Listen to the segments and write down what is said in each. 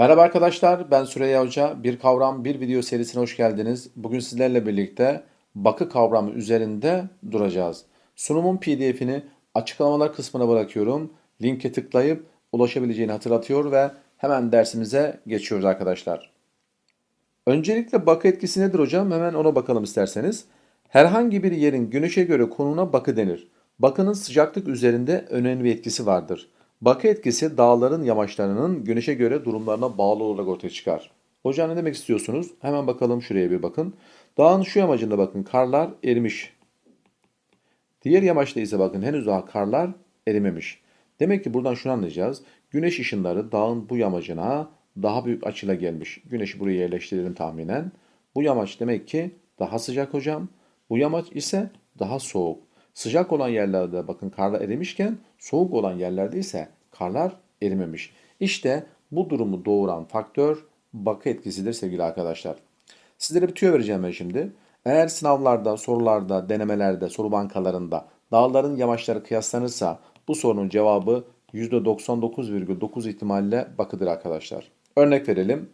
Merhaba arkadaşlar, ben Süreyya Hoca. Bir kavram, bir video serisine hoş geldiniz. Bugün sizlerle birlikte bakı kavramı üzerinde duracağız. Sunumun PDF'ini açıklamalar kısmına bırakıyorum. Linke tıklayıp ulaşabileceğini hatırlatıyor ve hemen dersimize geçiyoruz arkadaşlar. Öncelikle bakı etkisi nedir hocam? Hemen ona bakalım isterseniz. Herhangi bir yerin güneşe göre konuna bakı denir. Bakının sıcaklık üzerinde önemli bir etkisi vardır. Bakı etkisi dağların yamaçlarının güneşe göre durumlarına bağlı olarak ortaya çıkar. Hocam ne demek istiyorsunuz? Hemen bakalım şuraya bir bakın. Dağın şu yamacında bakın karlar erimiş. Diğer yamaçta ise bakın henüz daha karlar erimemiş. Demek ki buradan şunu anlayacağız. Güneş ışınları dağın bu yamacına daha büyük açıyla gelmiş. Güneşi buraya yerleştirelim tahminen. Bu yamaç demek ki daha sıcak hocam. Bu yamaç ise daha soğuk. Sıcak olan yerlerde bakın karlar erimişken soğuk olan yerlerde ise karlar erimemiş. İşte bu durumu doğuran faktör bakı etkisidir sevgili arkadaşlar. Sizlere bir tüyo vereceğim ben şimdi. Eğer sınavlarda, sorularda, denemelerde, soru bankalarında dağların yamaçları kıyaslanırsa bu sorunun cevabı %99,9 ihtimalle bakıdır arkadaşlar. Örnek verelim.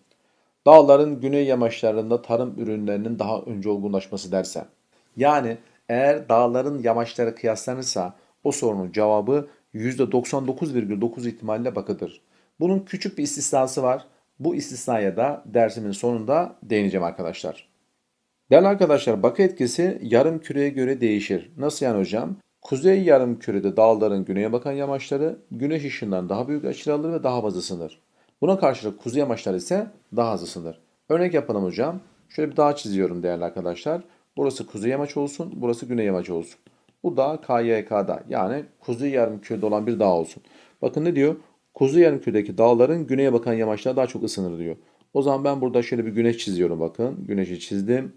Dağların güney yamaçlarında tarım ürünlerinin daha önce olgunlaşması derse. Yani eğer dağların yamaçları kıyaslanırsa o sorunun cevabı %99,9 ihtimalle bakıdır. Bunun küçük bir istisnası var. Bu istisnaya da dersimin sonunda değineceğim arkadaşlar. Değerli arkadaşlar bakı etkisi yarım küreye göre değişir. Nasıl yani hocam? Kuzey yarım kürede dağların güneye bakan yamaçları güneş ışığından daha büyük açıyla alır ve daha az ısınır. Buna karşılık kuzey yamaçları ise daha az ısınır. Örnek yapalım hocam. Şöyle bir dağ çiziyorum değerli arkadaşlar. Burası kuzey yamaç olsun, burası güney yamaç olsun. Bu dağ KYK'da yani kuzey yarımkürede olan bir dağ olsun. Bakın ne diyor? Kuzey yarımküredeki dağların güneye bakan yamaçlar daha çok ısınır diyor. O zaman ben burada şöyle bir güneş çiziyorum bakın. Güneşi çizdim.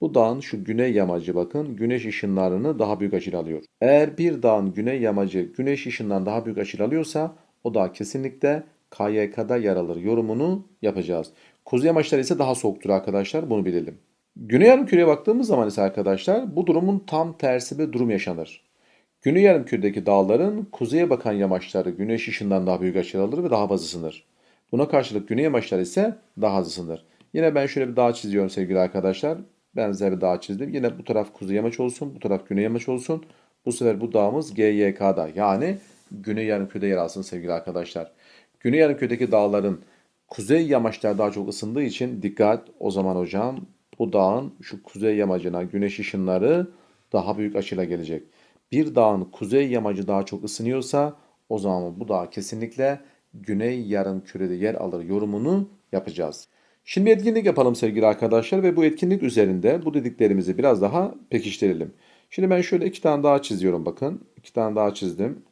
Bu dağın şu güney yamacı bakın güneş ışınlarını daha büyük açıyla alıyor. Eğer bir dağın güney yamacı güneş ışığından daha büyük açıyla alıyorsa o dağ kesinlikle KYK'da yer alır yorumunu yapacağız. Kuzey yamaçları ise daha soğuktur arkadaşlar bunu bilelim. Güney yarımküreye baktığımız zaman ise arkadaşlar bu durumun tam tersi bir durum yaşanır. Güney yarımküredeki dağların kuzeye bakan yamaçları güneş ışığından daha büyük açıyla alır ve daha az ısınır. Buna karşılık güney yamaçları ise daha az ısınır. Yine ben şöyle bir dağ çiziyorum sevgili arkadaşlar. Benzer bir dağ çizdim. Yine bu taraf kuzey yamaç olsun, bu taraf güney yamaç olsun. Bu sefer bu dağımız GYK'da yani güney yarımkürede yer alsın sevgili arkadaşlar. Güney yarımküredeki dağların kuzey yamaçlar daha çok ısındığı için dikkat o zaman hocam bu dağın şu kuzey yamacına güneş ışınları daha büyük açıyla gelecek. Bir dağın kuzey yamacı daha çok ısınıyorsa o zaman bu dağ kesinlikle güney yarım kürede yer alır yorumunu yapacağız. Şimdi etkinlik yapalım sevgili arkadaşlar ve bu etkinlik üzerinde bu dediklerimizi biraz daha pekiştirelim. Şimdi ben şöyle iki tane daha çiziyorum bakın. İki tane daha çizdim.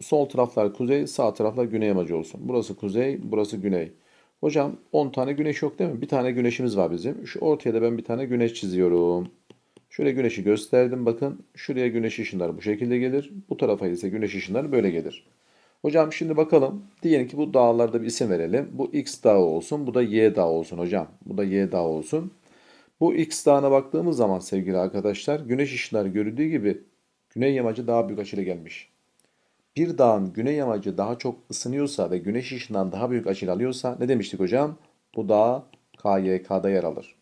Sol taraflar kuzey, sağ taraflar güney yamacı olsun. Burası kuzey, burası güney. Hocam 10 tane güneş yok değil mi? Bir tane güneşimiz var bizim. Şu ortaya da ben bir tane güneş çiziyorum. Şöyle güneşi gösterdim bakın. Şuraya güneş ışınları bu şekilde gelir. Bu tarafa ise güneş ışınları böyle gelir. Hocam şimdi bakalım. Diyelim ki bu dağlarda bir isim verelim. Bu X dağı olsun. Bu da Y dağı olsun hocam. Bu da Y dağı olsun. Bu X dağına baktığımız zaman sevgili arkadaşlar güneş ışınları görüldüğü gibi güney yamacı daha büyük açıyla gelmiş. Bir dağın güney yamacı daha çok ısınıyorsa ve güneş ışığından daha büyük açıyla alıyorsa ne demiştik hocam? Bu dağ KYK'da yer alır.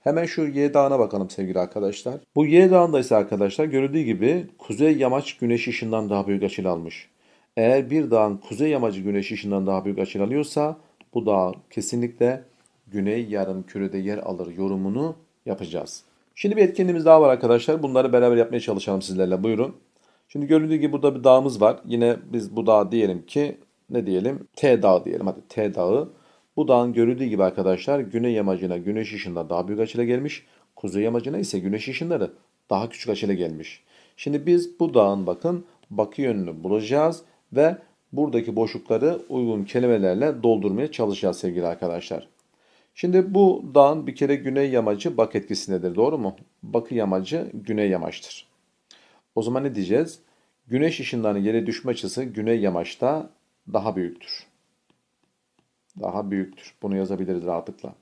Hemen şu Y dağına bakalım sevgili arkadaşlar. Bu Y dağında ise arkadaşlar görüldüğü gibi kuzey yamaç güneş ışığından daha büyük açıyla almış. Eğer bir dağın kuzey yamacı güneş ışığından daha büyük açıyla alıyorsa bu dağ kesinlikle güney yarım kürede yer alır yorumunu yapacağız. Şimdi bir etkinliğimiz daha var arkadaşlar. Bunları beraber yapmaya çalışalım sizlerle. Buyurun. Şimdi görüldüğü gibi burada bir dağımız var. Yine biz bu dağ diyelim ki ne diyelim? T dağı diyelim. Hadi T dağı. Bu dağın görüldüğü gibi arkadaşlar güney yamacına güneş ışığında daha büyük açıyla gelmiş. Kuzey yamacına ise güneş ışınları daha küçük açıyla gelmiş. Şimdi biz bu dağın bakın bakı yönünü bulacağız ve buradaki boşlukları uygun kelimelerle doldurmaya çalışacağız sevgili arkadaşlar. Şimdi bu dağın bir kere güney yamacı bak etkisindedir doğru mu? Bakı yamacı güney yamaçtır. O zaman ne diyeceğiz? Güneş ışınlarının yere düşme açısı güney yamaçta daha büyüktür. Daha büyüktür. Bunu yazabiliriz rahatlıkla.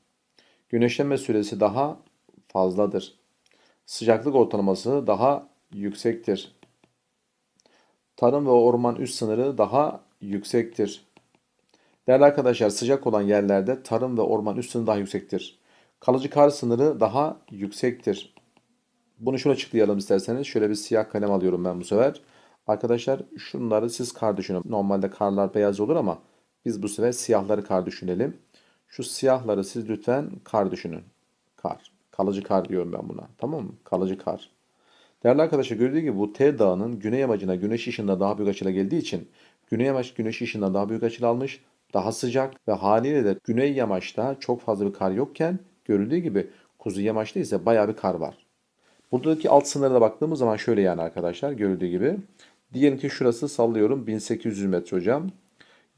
Güneşlenme süresi daha fazladır. Sıcaklık ortalaması daha yüksektir. Tarım ve orman üst sınırı daha yüksektir. Değerli arkadaşlar sıcak olan yerlerde tarım ve orman üst sınırı daha yüksektir. Kalıcı kar sınırı daha yüksektir. Bunu şöyle açıklayalım isterseniz. Şöyle bir siyah kalem alıyorum ben bu sefer. Arkadaşlar şunları siz kar düşünün. Normalde karlar beyaz olur ama biz bu sefer siyahları kar düşünelim. Şu siyahları siz lütfen kar düşünün. Kar. Kalıcı kar diyorum ben buna. Tamam mı? Kalıcı kar. Değerli arkadaşlar gördüğü gibi bu T dağının güney yamacına güneş ışığında daha büyük açıyla geldiği için güney yamaç güneş ışığından daha büyük açıyla almış. Daha sıcak ve haliyle de güney yamaçta çok fazla bir kar yokken görüldüğü gibi kuzey yamaçta ise bayağı bir kar var. Buradaki alt sınırına baktığımız zaman şöyle yani arkadaşlar görüldüğü gibi. Diyelim ki şurası sallıyorum 1800 metre hocam.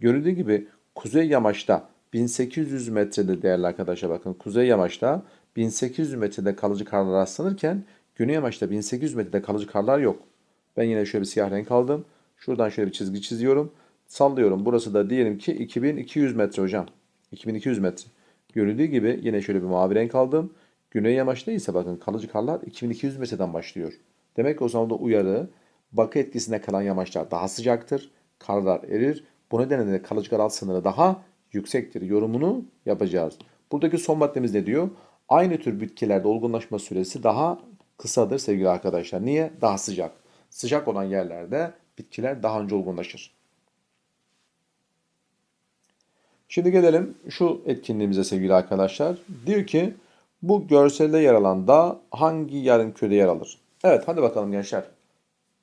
Görüldüğü gibi kuzey yamaçta 1800 metrede değerli arkadaşlar bakın kuzey yamaçta 1800 metrede kalıcı karlar rastlanırken güney yamaçta 1800 metrede kalıcı karlar yok. Ben yine şöyle bir siyah renk aldım. Şuradan şöyle bir çizgi çiziyorum. Sallıyorum. Burası da diyelim ki 2200 metre hocam. 2200 metre. Görüldüğü gibi yine şöyle bir mavi renk aldım. Güney yamaçta ise bakın kalıcı karlar 2200 metreden başlıyor. Demek ki o zaman da uyarı bakı etkisinde kalan yamaçlar daha sıcaktır. Karlar erir. Bu nedenle de kalıcı kar alt sınırı daha yüksektir. Yorumunu yapacağız. Buradaki son maddemiz ne diyor? Aynı tür bitkilerde olgunlaşma süresi daha kısadır sevgili arkadaşlar. Niye? Daha sıcak. Sıcak olan yerlerde bitkiler daha önce olgunlaşır. Şimdi gelelim şu etkinliğimize sevgili arkadaşlar. Diyor ki bu görselde yer alan dağ hangi yarım kürede yer alır? Evet hadi bakalım gençler.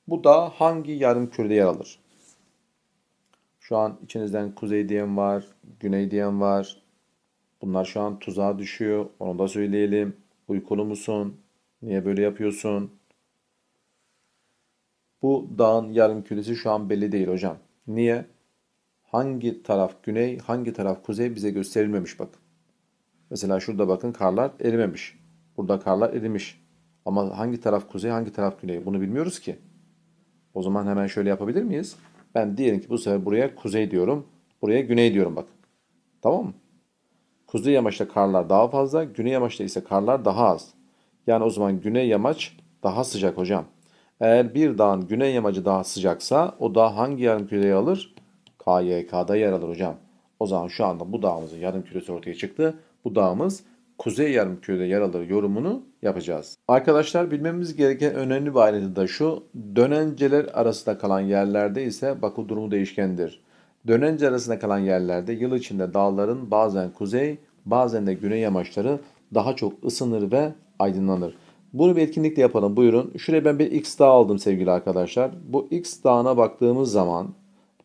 Bu dağ hangi yarım kürede yer alır? Şu an içinizden kuzey diyen var, güney diyen var. Bunlar şu an tuzağa düşüyor. Onu da söyleyelim. Uykulu musun? Niye böyle yapıyorsun? Bu dağın yarım küresi şu an belli değil hocam. Niye? Hangi taraf güney, hangi taraf kuzey bize gösterilmemiş bakın. Mesela şurada bakın karlar erimemiş. Burada karlar erimiş. Ama hangi taraf kuzey, hangi taraf güney bunu bilmiyoruz ki. O zaman hemen şöyle yapabilir miyiz? Ben diyelim ki bu sefer buraya kuzey diyorum. Buraya güney diyorum bak. Tamam mı? Kuzey yamaçta karlar daha fazla, güney yamaçta ise karlar daha az. Yani o zaman güney yamaç daha sıcak hocam. Eğer bir dağın güney yamacı daha sıcaksa o dağ hangi yarım küreye alır? KYK'da yer alır hocam. O zaman şu anda bu dağımızın yarım küresi ortaya çıktı. Bu dağımız kuzey yarım kürede yer alır yorumunu yapacağız. Arkadaşlar bilmemiz gereken önemli bir ayrıntı da şu. Dönenceler arasında kalan yerlerde ise bakı durumu değişkendir. Dönence arasında kalan yerlerde yıl içinde dağların bazen kuzey bazen de güney yamaçları daha çok ısınır ve aydınlanır. Bunu bir etkinlikle yapalım buyurun. Şuraya ben bir X dağ aldım sevgili arkadaşlar. Bu X dağına baktığımız zaman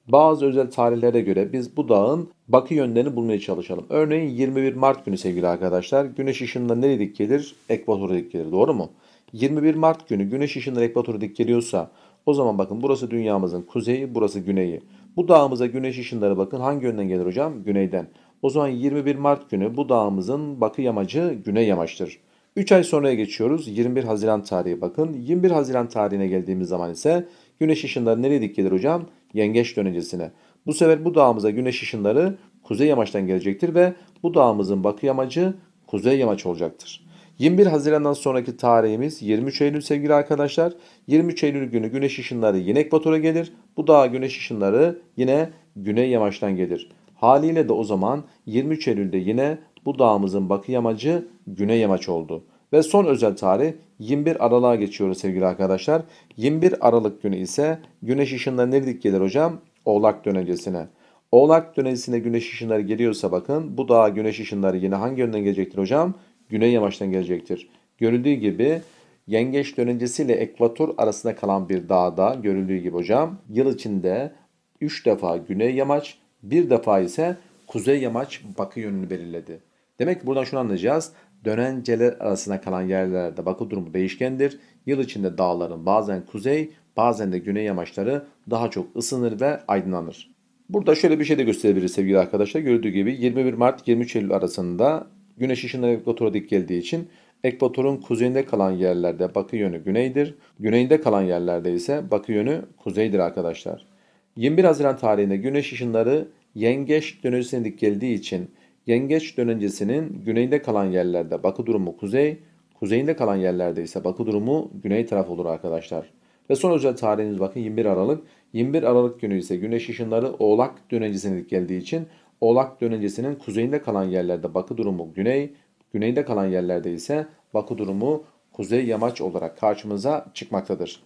bazı özel tarihlere göre biz bu dağın bakı yönlerini bulmaya çalışalım. Örneğin 21 Mart günü sevgili arkadaşlar güneş ışığında nereye dik gelir? Ekvatora dik gelir doğru mu? 21 Mart günü güneş ışığında ekvatora dik geliyorsa o zaman bakın burası dünyamızın kuzeyi burası güneyi. Bu dağımıza güneş ışınları bakın hangi yönden gelir hocam? Güneyden. O zaman 21 Mart günü bu dağımızın bakı yamacı güney yamaçtır. 3 ay sonraya geçiyoruz. 21 Haziran tarihi bakın. 21 Haziran tarihine geldiğimiz zaman ise güneş ışınları nereye dik hocam? Yengeç dönencesine. Bu sefer bu dağımıza güneş ışınları kuzey yamaçtan gelecektir ve bu dağımızın bakı yamacı kuzey yamaç olacaktır. 21 Haziran'dan sonraki tarihimiz 23 Eylül sevgili arkadaşlar. 23 Eylül günü güneş ışınları yine ekvatora gelir. Bu dağ güneş ışınları yine güney yamaçtan gelir. Haliyle de o zaman 23 Eylül'de yine bu dağımızın bakı yamacı güney yamaç oldu. Ve son özel tarih 21 Aralık'a geçiyoruz sevgili arkadaşlar. 21 Aralık günü ise güneş ışınları nereye dik gelir hocam? Oğlak dönencesine. Oğlak dönencesine güneş ışınları geliyorsa bakın bu dağa güneş ışınları yine hangi yönden gelecektir hocam? Güney yamaçtan gelecektir. Görüldüğü gibi yengeç dönencesi ile ekvator arasında kalan bir dağda görüldüğü gibi hocam yıl içinde 3 defa güney yamaç bir defa ise kuzey yamaç bakı yönünü belirledi. Demek ki buradan şunu anlayacağız. Dönenceler arasında kalan yerlerde bakı durumu değişkendir. Yıl içinde dağların bazen kuzey bazen de güney yamaçları daha çok ısınır ve aydınlanır. Burada şöyle bir şey de gösterebiliriz sevgili arkadaşlar. Gördüğü gibi 21 Mart 23 Eylül arasında güneş ışınları ekvatora dik geldiği için ekvatorun kuzeyinde kalan yerlerde bakı yönü güneydir. Güneyinde kalan yerlerde ise bakı yönü kuzeydir arkadaşlar. 21 Haziran tarihinde güneş ışınları yengeç dönencesine dik geldiği için yengeç dönencesinin güneyinde kalan yerlerde bakı durumu kuzey, kuzeyinde kalan yerlerde ise bakı durumu güney taraf olur arkadaşlar. Ve son özel tarihimiz bakın 21 Aralık. 21 Aralık günü ise güneş ışınları Oğlak dönencesine geldiği için Oğlak dönencesinin kuzeyinde kalan yerlerde bakı durumu güney, güneyde kalan yerlerde ise bakı durumu kuzey yamaç olarak karşımıza çıkmaktadır.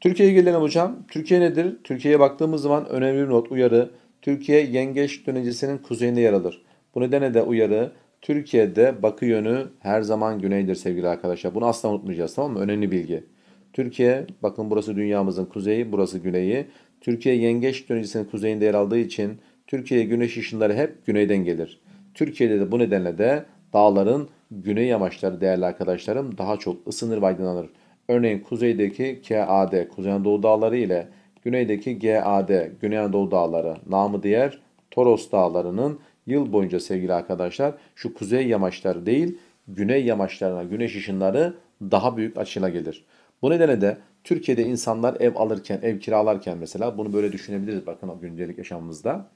Türkiye'ye gelelim hocam. Türkiye nedir? Türkiye'ye baktığımız zaman önemli bir not uyarı. Türkiye yengeç dönencesinin kuzeyinde yer alır. Bu nedenle de uyarı Türkiye'de bakı yönü her zaman güneydir sevgili arkadaşlar. Bunu asla unutmayacağız tamam mı? Önemli bilgi. Türkiye bakın burası dünyamızın kuzeyi, burası güneyi. Türkiye yengeç dönencesinin kuzeyinde yer aldığı için Türkiye'ye güneş ışınları hep güneyden gelir. Türkiye'de de bu nedenle de dağların güney yamaçları değerli arkadaşlarım daha çok ısınır ve aydınlanır. Örneğin kuzeydeki KAD, Kuzey Anadolu Dağları ile güneydeki GAD, Güney Anadolu Dağları, namı diğer Toros Dağları'nın yıl boyunca sevgili arkadaşlar şu kuzey yamaçları değil, güney yamaçlarına güneş ışınları daha büyük açıyla gelir. Bu nedenle de Türkiye'de insanlar ev alırken, ev kiralarken mesela bunu böyle düşünebiliriz bakın gündelik yaşamımızda.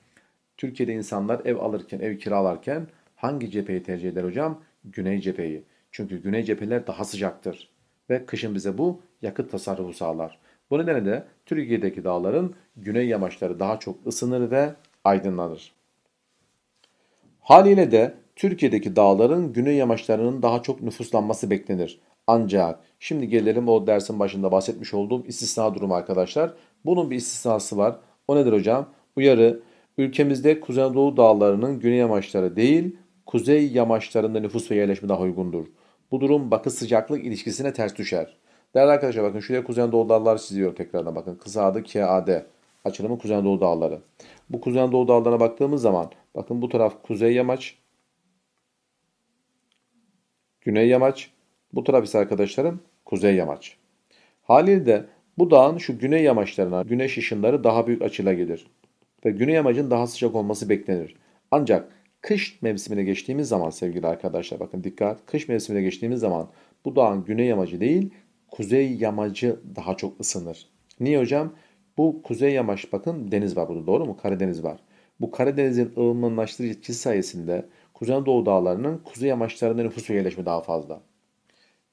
Türkiye'de insanlar ev alırken, ev kiralarken hangi cepheyi tercih eder hocam? Güney cepheyi. Çünkü güney cepheler daha sıcaktır. Ve kışın bize bu yakıt tasarrufu sağlar. Bu nedenle de Türkiye'deki dağların güney yamaçları daha çok ısınır ve aydınlanır. Haliyle de Türkiye'deki dağların güney yamaçlarının daha çok nüfuslanması beklenir. Ancak şimdi gelelim o dersin başında bahsetmiş olduğum istisna durumu arkadaşlar. Bunun bir istisnası var. O nedir hocam? Uyarı ülkemizde Kuzey Anadolu dağlarının güney yamaçları değil, kuzey yamaçlarında nüfus ve yerleşme daha uygundur. Bu durum bakı sıcaklık ilişkisine ters düşer. Değerli arkadaşlar bakın şuraya Kuzey Anadolu dağları çiziyorum tekrardan bakın. Kısa adı KAD. Açılımı Kuzey Anadolu dağları. Bu Kuzey Anadolu dağlarına baktığımız zaman bakın bu taraf kuzey yamaç. Güney yamaç. Bu taraf ise arkadaşlarım kuzey yamaç. Haliyle bu dağın şu güney yamaçlarına güneş ışınları daha büyük açıyla gelir. Ve güney yamacın daha sıcak olması beklenir. Ancak kış mevsimine geçtiğimiz zaman sevgili arkadaşlar bakın dikkat kış mevsimine geçtiğimiz zaman bu dağın güney yamacı değil kuzey yamacı daha çok ısınır. Niye hocam? Bu kuzey yamaç bakın deniz var burada doğru mu? Karadeniz var. Bu Karadeniz'in ılımlılaştırıcı etkisi sayesinde Kuzey Anadolu dağlarının kuzey yamaçlarında nüfus ve yerleşme daha fazla.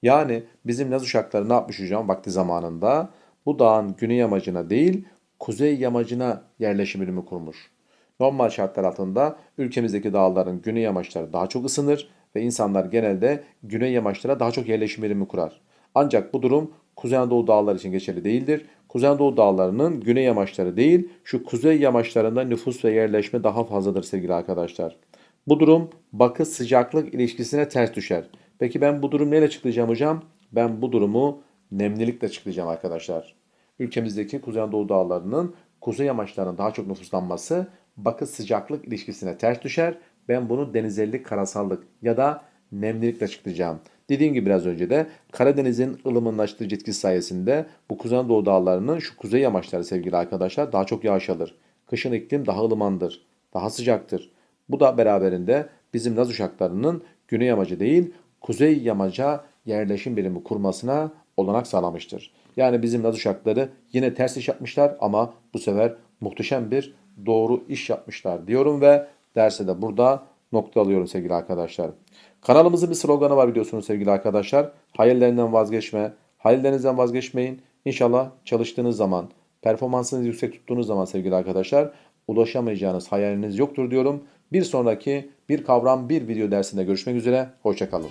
Yani bizim Laz uşakları ne yapmış hocam vakti zamanında? Bu dağın güney yamacına değil kuzey yamacına yerleşim birimi kurmuş. Normal şartlar altında ülkemizdeki dağların güney yamaçları daha çok ısınır ve insanlar genelde güney yamaçlara daha çok yerleşim birimi kurar. Ancak bu durum Kuzey Anadolu dağları için geçerli değildir. Kuzey Anadolu dağlarının güney yamaçları değil, şu kuzey yamaçlarında nüfus ve yerleşme daha fazladır sevgili arkadaşlar. Bu durum bakı sıcaklık ilişkisine ters düşer. Peki ben bu durum neyle açıklayacağım hocam? Ben bu durumu nemlilikle açıklayacağım arkadaşlar. Ülkemizdeki Kuzey Anadolu dağlarının kuzey yamaçlarına daha çok nüfuslanması bakı sıcaklık ilişkisine ters düşer. Ben bunu denizellik, karasallık ya da nemlilikle açıklayacağım. Dediğim gibi biraz önce de Karadeniz'in ılımınlaştırıcı etkisi sayesinde bu Kuzey Anadolu dağlarının şu kuzey yamaçları sevgili arkadaşlar daha çok yağış alır. Kışın iklim daha ılımandır, daha sıcaktır. Bu da beraberinde bizim Laz uşaklarının güney yamacı değil kuzey yamaca yerleşim birimi kurmasına olanak sağlamıştır. Yani bizim Laz uşakları yine ters iş yapmışlar ama bu sefer muhteşem bir doğru iş yapmışlar diyorum ve derse de burada nokta alıyorum sevgili arkadaşlar. Kanalımızın bir sloganı var biliyorsunuz sevgili arkadaşlar. Hayallerinden vazgeçme. Hayallerinizden vazgeçmeyin. İnşallah çalıştığınız zaman, performansınızı yüksek tuttuğunuz zaman sevgili arkadaşlar ulaşamayacağınız hayaliniz yoktur diyorum. Bir sonraki bir kavram bir video dersinde görüşmek üzere. Hoşçakalın.